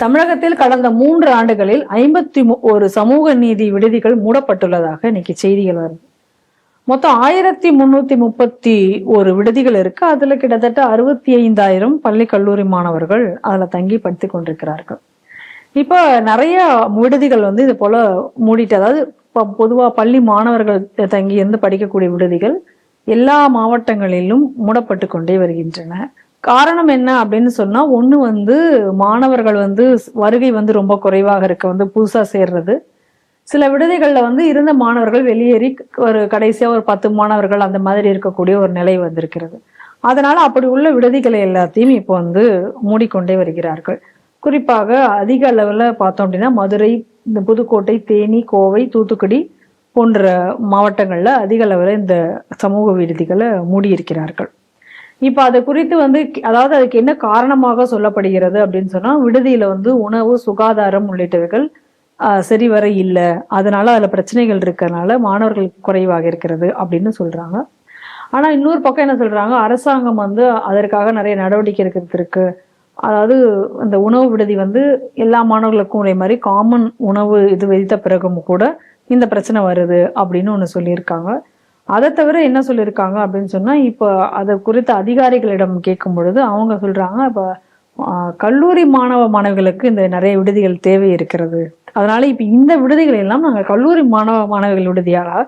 தமிழகத்தில் கடந்த மூன்று ஆண்டுகளில் ஐம்பத்தி ஒரு சமூக நீதி விடுதிகள் மூடப்பட்டுள்ளதாக இன்னைக்கு செய்திகள் வருது. மொத்தம் ஆயிரத்தி முன்னூத்தி முப்பத்தி ஒரு விடுதிகள் இருக்கு. அதுல கிட்டத்தட்ட அறுபத்தி ஐந்தாயிரம் பள்ளி கல்லூரி மாணவர்கள் அதுல தங்கி படித்துக் கொண்டிருக்கிறார்கள். இப்போ நிறைய விடுதிகள் வந்து இது போல மூடிட்டு அதாவது இப்போ பொதுவா பள்ளி மாணவர்கள் தங்கி இருந்து படிக்கக்கூடிய விடுதிகள் எல்லா மாவட்டங்களிலும் மூடப்பட்டு கொண்டே வருகின்றன. காரணம் என்ன அப்படின்னு சொன்னா ஒண்ணு வந்து மாணவர்கள் வந்து வருகை வந்து ரொம்ப குறைவாக இருக்க வந்து புதுசா சேர்றது. சில விடுதிகள்ல வந்து இருந்த மாணவர்கள் வெளியேறி ஒரு கடைசியா ஒரு பத்து மாணவர்கள் அந்த மாதிரி இருக்கக்கூடிய ஒரு நிலை வந்திருக்கிறது. அதனால அப்படி உள்ள விடுதிகளை எல்லாத்தையும் இப்போ வந்து மூடிக்கொண்டே வருகிறார்கள். குறிப்பாக அதிக அளவில் பார்த்தோம் அப்படின்னா மதுரை இந்த புதுக்கோட்டை தேனி கோவை தூத்துக்குடி போன்ற மாவட்டங்களில் அதிக அளவில் இந்த சமூக விடுதிகளை மூடியிருக்கிறார்கள். இப்போ அது குறித்து வந்து அதாவது அதுக்கு என்ன காரணமாக சொல்லப்படுகிறது அப்படின்னு சொன்னால் விடுதியில் வந்து உணவு சுகாதாரம் உள்ளிட்டவைகள் சரிவர இல்லை. அதனால அதில் பிரச்சனைகள் இருக்கிறதுனால மாணவர்கள் குறைவாக இருக்கிறது அப்படின்னு சொல்கிறாங்க ஆனால் இன்னொரு பக்கம் என்ன சொல்கிறாங்க அரசாங்கம் வந்து அதற்காக நிறைய நடவடிக்கை எடுக்கிறதுக்கு அதாவது இந்த உணவு விடுதி வந்து எல்லா மாணவர்களுக்கும் ஒரே மாதிரி காமன் உணவு இது விதித்த பிறகும் கூட இந்த பிரச்சனை வருது அப்படின்னு ஒன்று சொல்லியிருக்காங்க. அதை தவிர என்ன சொல்லியிருக்காங்க அப்படின்னு சொன்னா இப்போ அதை குறித்த அதிகாரிகளிடம் கேட்கும் பொழுது அவங்க சொல்றாங்க இப்போ கல்லூரி மாணவ மாணவிகளுக்கு இந்த நிறைய விடுதிகள் தேவை இருக்கிறது. அதனால இப்போ இந்த விடுதிகளை எல்லாம் நாங்கள் கல்லூரி மாணவ மாணவிகள் விடுதியாக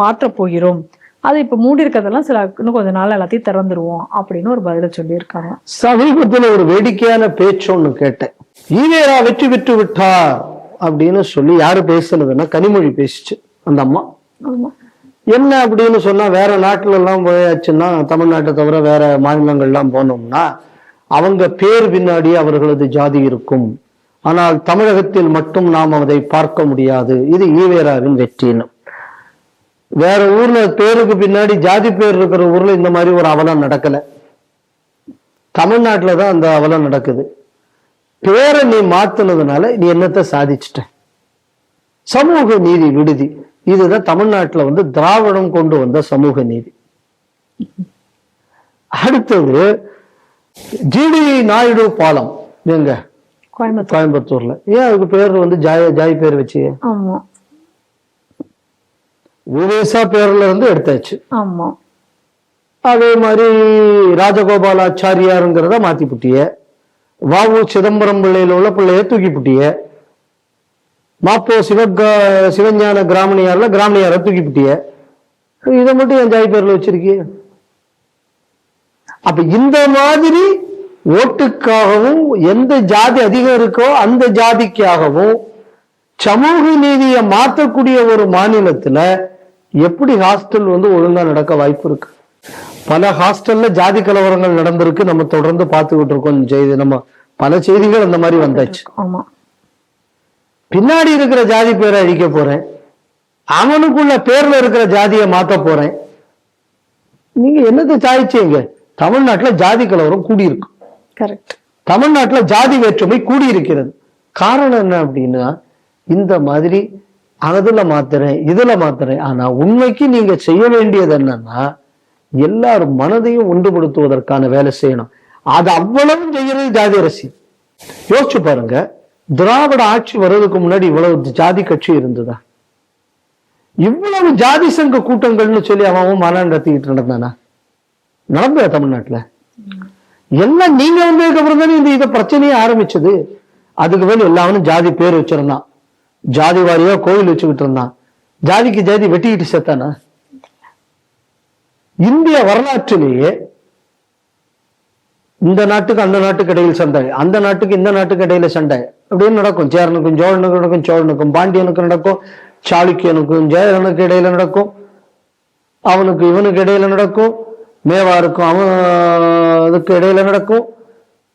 மாற்றப் போகிறோம். அது இப்போ மூடி இருக்கிறதெல்லாம் சில இன்னும் கொஞ்ச நாள் எல்லாத்தையும் திறந்துருவோம் அப்படின்னு ஒரு பதில சொல்லியிருக்காங்க. சமீபத்துல ஒரு வேடிக்கையான பேச்சு ஒண்ணு கேட்டேன். ஈவேரா வெற்றி பெற்று விட்டார் அப்படின்னு சொல்லி யாரு பேசுனதுன்னா கனிமொழி பேசிச்சு அந்த அம்மா. என்ன அப்படின்னு சொன்னா வேற நாட்டுல எல்லாம் போயாச்சுன்னா தமிழ்நாட்டை தவிர வேற மாநிலங்கள்லாம் போனோம்னா அவங்க பேர் பின்னாடி அவர்களது ஜாதி இருக்கும். ஆனால் தமிழகத்தில் மட்டும் நாம் அதை பார்க்க முடியாது. இது ஈவேராவின் வெற்றின்னு. வேற ஊர்ல பேருக்கு பின்னாடி ஜாதி பேர் இருக்கிற ஊர்ல இந்த மாதிரி ஒரு அவலம் நடக்கல. தமிழ்நாட்டுல தான் அந்த அவலம் நடக்குது. பேரை நீ மாத்தினதுனால நீ என்னத்தை சாதிச்சிட்ட? சமூக நீதி விடுதி. இதுதான் தமிழ்நாட்டுல வந்து திராவிடம் கொண்டு வந்த சமூக நீதி. அடுத்தது ஜிடி நாயுடு பாலம். எங்க? கோயம்புத்தூர். கோயம்புத்தூர்ல. ஏன் அதுக்கு பேர் வந்து ஜாய் ஜாய் பேர் வச்சு? உவேசா பேர்ல இருந்து எடுத்தாச்சு. ஆமா. அதே மாதிரி ராஜகோபாலாச்சாரியாருங்கிறத மாத்தி புட்டிய வாவு சிதம்பரம் பிள்ளையில உள்ள பிள்ளைய தூக்கி புட்டிய மாப்போ சிவகா சிவஞான கிராமணியார்ல கிராமணியார தூக்கி புட்டிய. இதை மட்டும் என் ஜாய் பேர்ல வச்சிருக்கிய. அப்ப இந்த மாதிரி ஓட்டுக்காகவும் எந்த ஜாதி அதிகம் இருக்கோ அந்த ஜாதிக்காகவும் சமூக நீதியை மாற்றக்கூடிய ஒரு மாநிலத்துல எப்படி ஹாஸ்டல் வந்து ஒழுங்கா நடக்க வாய்ப்பு இருக்கு? பல ஹாஸ்டல்ல ஜாதி கலவரங்கள் நடந்திருக்கு. நம்ம தொடர்ந்து பார்த்துக்கிட்டு இருக்கோம். செய்தி நம்ம பல செய்திகள் அந்த மாதிரி வந்தாச்சு. ஆமா. பின்னாடி இருக்கிற ஜாதி பேரை அழிக்க போறேன். அவனுக்குள்ள பேர்ல இருக்கிற ஜாதியை மாத்த போறேன். நீங்க என்னத்தை சாதிச்சீங்க? தமிழ்நாட்டுல ஜாதி கலவரம் கூடியிருக்கு. கரெக்ட் தமிழ்நாட்டுல ஜாதி வேற்றுமை கூடியிருக்கிறது. காரணம் என்ன அப்படின்னா இந்த மாதிரி அதுல மாத்துறேன் இதுல மாத்துறேன். ஆனா உண்மைக்கு நீங்க செய்ய வேண்டியது என்னன்னா எல்லாரும் மனதையும் ஒன்றுபடுத்துவதற்கான வேலை செய்யணும். அது அவ்வளவும் செய்யறது ஜாதி அரசியல். யோசிச்சு பாருங்க திராவிட ஆட்சி வர்றதுக்கு முன்னாடி இவ்வளவு ஜாதி கட்சி இருந்ததா? இவ்வளவு ஜாதி சங்க கூட்டங்கள்னு சொல்லி அவன் அவன் மாநாடு நடத்திக்கிட்டு நடந்தானா? நடந்தா தமிழ்நாட்டுல? எல்லாம் நீங்க வந்ததுக்கு அப்புறம் தானே இந்த இதை பிரச்சனையே ஆரம்பிச்சது? அதுக்கு மேல எல்லாவனும் ஜாதி பேர் வச்சிருந்தான். ஜாதி வாரியா கோயில் வச்சுக்கிட்டு இருந்தான். ஜாதிக்கு ஜாதி வெட்டிக்கிட்டு செத்தானா இந்திய வரலாற்றிலேயே இந்த நாட்டுக்கு அந்த நாட்டுக்கு இடையில் சண்டை அந்த நாட்டுக்கு இந்த நாட்டுக்கு இடையில சண்டை. அப்படின்னு நடக்கும். சேரனுக்கும் சோழனுக்கும் நடக்கும் சோழனுக்கும் பாண்டியனுக்கும் நடக்கும் சாளுக்கியனுக்கும் ஜெயரனுக்கு இடையில நடக்கும் அவனுக்கு இவனுக்கு இடையில நடக்கும் மேவாருக்கும் அவன் அதுக்கு இடையில நடக்கும்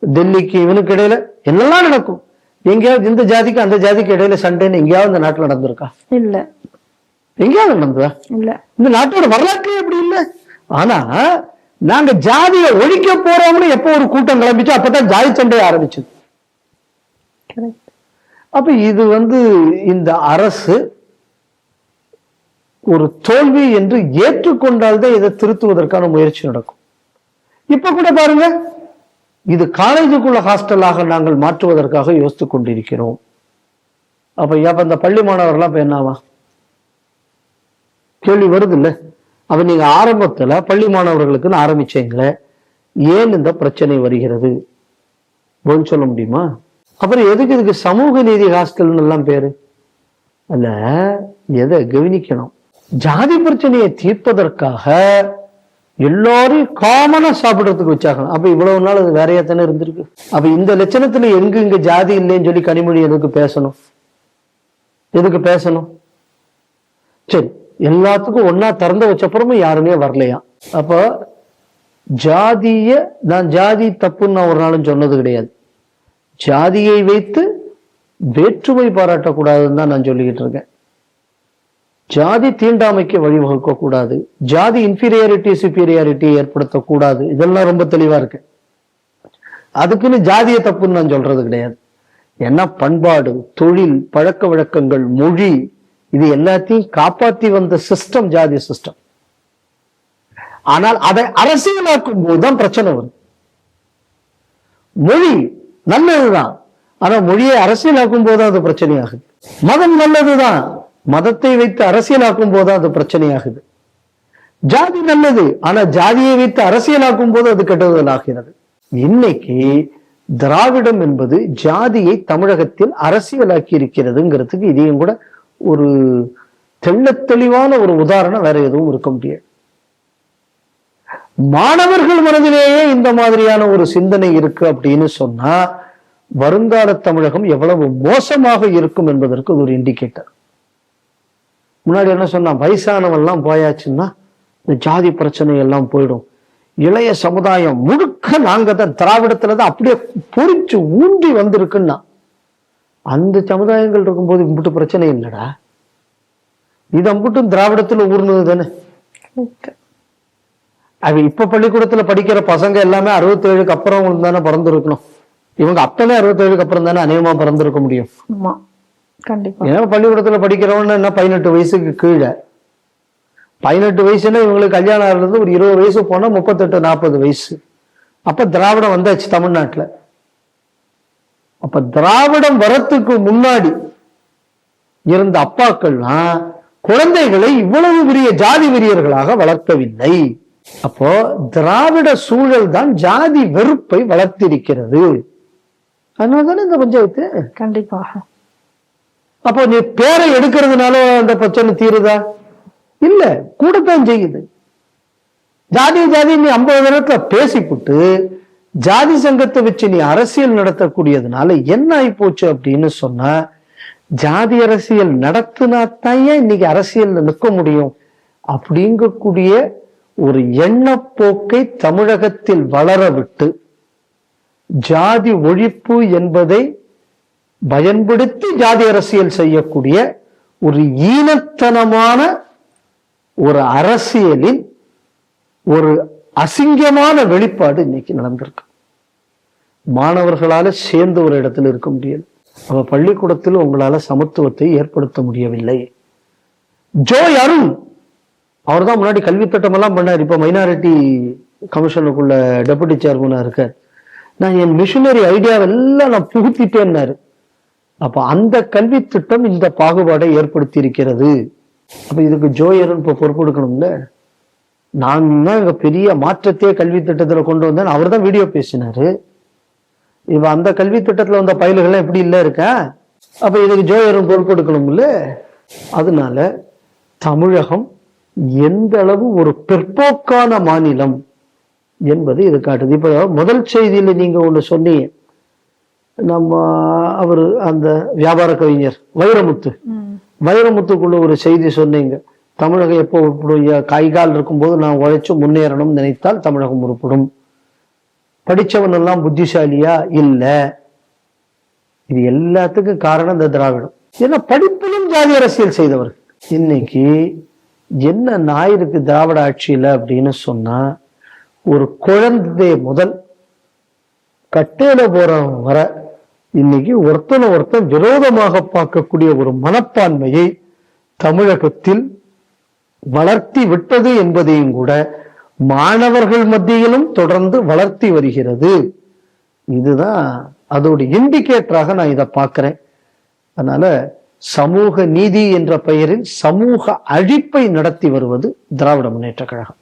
டெல்லிக்கு இவனுக்கு இடையில என்னெல்லாம் நடக்கும்? எங்கேயாவது இந்த ஜாதிக்கு அந்த ஜாதிக்கு இடையில சண்டைன்னு எங்கேயாவது இந்த நாட்டுல நடந்திருக்கா? இல்ல. எங்கேயாவது நடந்ததா? இல்ல. இந்த நாட்டோட வரலாற்றே அப்படி இல்லை? ஆனா நாங்க ஜாதியை ஒழிக்க போறோம்னு எப்போ ஒரு கூட்டம் கிளம்பிச்சோ அப்பதான் ஜாதி சண்டை ஆரம்பிச்சது. அப்ப இது வந்து இந்த அரசு ஒரு தோல்வி என்று ஏற்றுக்கொண்டால்தான் இதை திருத்துவதற்கான முயற்சி நடக்கும். இப்ப கூட பாருங்க இது காலேஜுக்குள்ள ஹாஸ்டலாக நாங்கள் மாற்றுவதற்காக யோசித்துக் கொண்டிருக்கிறோம். அப்ப அப்ப இந்த பள்ளி மாணவர்கள்லாம் இப்ப என்னவா? கேள்வி வருது இல்ல அப்ப நீங்க ஆரம்பத்துல பள்ளி மாணவர்களுக்குன்னு ஆரம்பிச்சீங்களே ஏன் இந்த பிரச்சனை வருகிறது? சொல்ல முடியுமா? அப்புறம் எதுக்கு இதுக்கு சமூக நீதி ஹாஸ்டல்னு எல்லாம் பேரு? அல்ல எதை கவனிக்கணும்? ஜாதி பிரச்சனையை தீர்ப்பதற்காக எல்லாரையும் காமனா சாப்பிடுறதுக்கு வச்சாகணும். அப்ப இவ்வளவு நாள் அது வேறையா தானே இருந்திருக்கு? அப்ப இந்த லட்சணத்துல எங்க இங்க ஜாதி இல்லைன்னு சொல்லி கனிமொழி எதுக்கு பேசணும்? எதுக்கு பேசணும்? சரி எல்லாத்துக்கும் ஒன்னா திறந்து வச்சப்புறமும் யாருமே வரலையா? அப்போ ஜாதிய நான் ஜாதி தப்புன்னு நான் ஒரு நாளும் சொன்னது கிடையாது. ஜாதியை வைத்து வேற்றுமை பாராட்டக்கூடாதுன்னு தான் நான் சொல்லிக்கிட்டு இருக்கேன். ஜாதி தீண்டாமைக்கு வழிவகுக்க கூடாது. ஜாதி இன்ஃபீரியாரிட்டி சுப்பீரியாரிட்டி ஏற்படுத்தக்கூடாது. இதெல்லாம் ரொம்ப தெளிவா இருக்கு. அதுக்குன்னு ஜாதிய தப்புன்னு நான் சொல்றது கிடையாது. ஏன்னா பண்பாடு தொழில் பழக்க வழக்கங்கள் மொழி இது எல்லாத்தையும் காப்பாத்தி வந்த சிஸ்டம் ஜாதி சிஸ்டம் ஆனால் அதை அரசியலாக்கும் போதுதான் பிரச்சனை வரும். மொழி நல்லதுதான். ஆனா மொழியை அரசியலாக்கும் போது அது பிரச்சனையாகுது. மதம் நல்லதுதான். மதத்தை வைத்து அரசியலாக்கும் போது அது பிரச்சனையாகுது. ஜாதி நல்லது ஆனா ஜாதியை வைத்து அரசியலாக்கும் போது அது கெட்டதுதல் ஆகிறது இன்னைக்கு திராவிடம் என்பது ஜாதியை தமிழகத்தில் அரசியலாக்கி இருக்கிறதுங்கிறதுக்கு இதையும் கூட ஒரு தெள்ள தெளிவான ஒரு உதாரணம் வேற எதுவும் இருக்க முடியாது. மாணவர்கள் மனதிலேயே இந்த மாதிரியான ஒரு சிந்தனை இருக்கு அப்படின்னு சொன்னா வருங்கால தமிழகம் எவ்வளவு மோசமாக இருக்கும் என்பதற்கு ஒரு இண்டிகேட்டர் முன்னாடி என்ன சொன்னா வயசானவெல்லாம் போயாச்சுன்னா இந்த ஜாதி பிரச்சனை எல்லாம் போயிடும். இளைய சமுதாயம் முழுக்க நாங்க தான் திராவிடத்துல தான் அப்படியே பொறிச்சு ஊன்றி வந்திருக்குன்னா அந்த சமுதாயங்கள் இருக்கும்போது இம்புட்டு பிரச்சனை இல்லடா. இது அம்புட்டும் திராவிடத்துல ஊர்னது தானே? அவ இப்ப பள்ளிக்கூடத்துல படிக்கிற பசங்க எல்லாமே அறுபத்தேழுக்கு அப்புறம் தானே பிறந்திருக்கணும். இவங்க அப்பவே அறுபத்தேழுக்கு அப்புறம் தானே அநேகமா பிறந்திருக்க முடியும். கண்டிப்பா. ஏன்னா பள்ளிக்கூடத்துல படிக்கிறவன் என்ன பதினெட்டு வயசுக்கு கீழே? பதினெட்டு வயசுன்னா இவங்களுக்கு கல்யாணம் ஆகிறது ஒரு இருபது வயசு போனா முப்பத்தெட்டு நாற்பது வயசு. அப்ப திராவிடம் வந்தாச்சு தமிழ்நாட்டுல. அப்ப திராவிடம் வரத்துக்கு முன்னாடி இருந்த அப்பாக்கள்லாம் குழந்தைகளை இவ்வளவு பெரிய ஜாதி வெறியர்களாக வளர்க்கவில்லை. அப்போ திராவிட சூழல் தான் ஜாதி வெறுப்பை வளர்த்திருக்கிறது. அதனாலதானே இந்த பஞ்சாயத்து? கண்டிப்பாக. அப்போ நீ பேரை எடுக்கிறதுனால அந்த பிரச்சனை தீருதா? இல்ல கூடத்தான் செய்யுது. ஜாதி ஜாதி நீ ஐம்பது நேரத்துல பேசிப்புட்டு ஜாதி சங்கத்தை வச்சு நீ அரசியல் நடத்தக்கூடியதுனால என்ன ஆகி போச்சு அப்படின்னு சொன்னா ஜாதி அரசியல் நடத்தினா தான் ஏன் இன்னைக்கு அரசியல்ல நிற்க முடியும்? அப்படிங்கக்கூடிய ஒரு எண்ணப்போக்கை தமிழகத்தில் வளரவிட்டு ஜாதி ஒழிப்பு என்பதை பயன்படுத்தி ஜாதி அரசியல் செய்யக்கூடிய ஒரு ஈனத்தனமான ஒரு அரசியலின் ஒரு அசிங்கமான வெளிப்பாடு இன்னைக்கு நடந்திருக்கு. மாணவர்களால சேர்ந்து ஒரு இடத்துல இருக்க முடியல. அவ பள்ளிக்கூடத்தில் உங்களால சமத்துவத்தை ஏற்படுத்த முடியவில்லை. ஜோய் அருண் அவர் தான் முன்னாடி கல்வி திட்டம் எல்லாம் பண்ணார். இப்போ மைனாரிட்டி கமிஷனுக்குள்ள டெபுட்டி சேர்மனா இருக்கார். நான் என் மிஷினரி ஐடியாவெல்லாம் நான் புகுத்திட்டேன்னாரு. அப்ப அந்த கல்வி திட்டம் இந்த பாகுபாடை ஏற்படுத்தி இருக்கிறது அப்ப இதுக்கு ஜோயரன் இப்போ பொறுப்பெடுக்கணும்ல? நான் தான் பெரிய மாற்றத்தையே கல்வி திட்டத்துல கொண்டு வந்தேன். அவர் தான் வீடியோ பேசினாரு. இப்போ அந்த கல்வி திட்டத்துல வந்த பயல்கள்லாம் எப்படி இல்ல இருக்கேன் அப்ப இதுக்கு ஜோயரன் பொறுப்பெடுக்கணும்ல? அதனால தமிழகம் எந்த அளவு ஒரு பிற்போக்கான மாநிலம் என்பது இது காட்டுது. இப்ப முதல் செய்தியில நீங்க ஒண்ணு சொன்னீங்க நம்ம அவர் அந்த வியாபார கவிஞர் வைரமுத்து. வைரமுத்துக்குள்ள ஒரு செய்தி சொன்னீங்க. தமிழகம் எப்போ உருப்படும் கைகால் இருக்கும்போது நான் உழைச்சு முன்னேறணும்னு நினைத்தால் தமிழகம் உருப்படும். படிச்சவன் எல்லாம் புத்திசாலியா? இல்ல. இது எல்லாத்துக்கும் காரணம் இந்த திராவிடம். ஏன்னா படிப்பிலும் ஜாதி அரசியல் செய்தவர். இன்னைக்கு என்ன ஞாயிறுக்கு திராவிட ஆட்சியில் அப்படின்னு சொன்னா ஒரு குழந்தை முதல் கட்டையில போறவன் வர இன்னைக்கு ஒருத்தனை ஒருத்தன் விரோதமாக பார்க்கக்கூடிய ஒரு மனப்பான்மையை தமிழகத்தில் வளர்த்தி விட்டது என்பதையும் கூட மாணவர்கள் மத்தியிலும் தொடர்ந்து வளர்த்தி வருகிறது. இதுதான் அதோட இண்டிகேட்டராக நான் இதை பார்க்கிறேன். அதனால சமூக நீதி என்ற பெயரில் சமூக அழிப்பை நடத்தி வருவது திராவிட முன்னேற்ற கழகம்.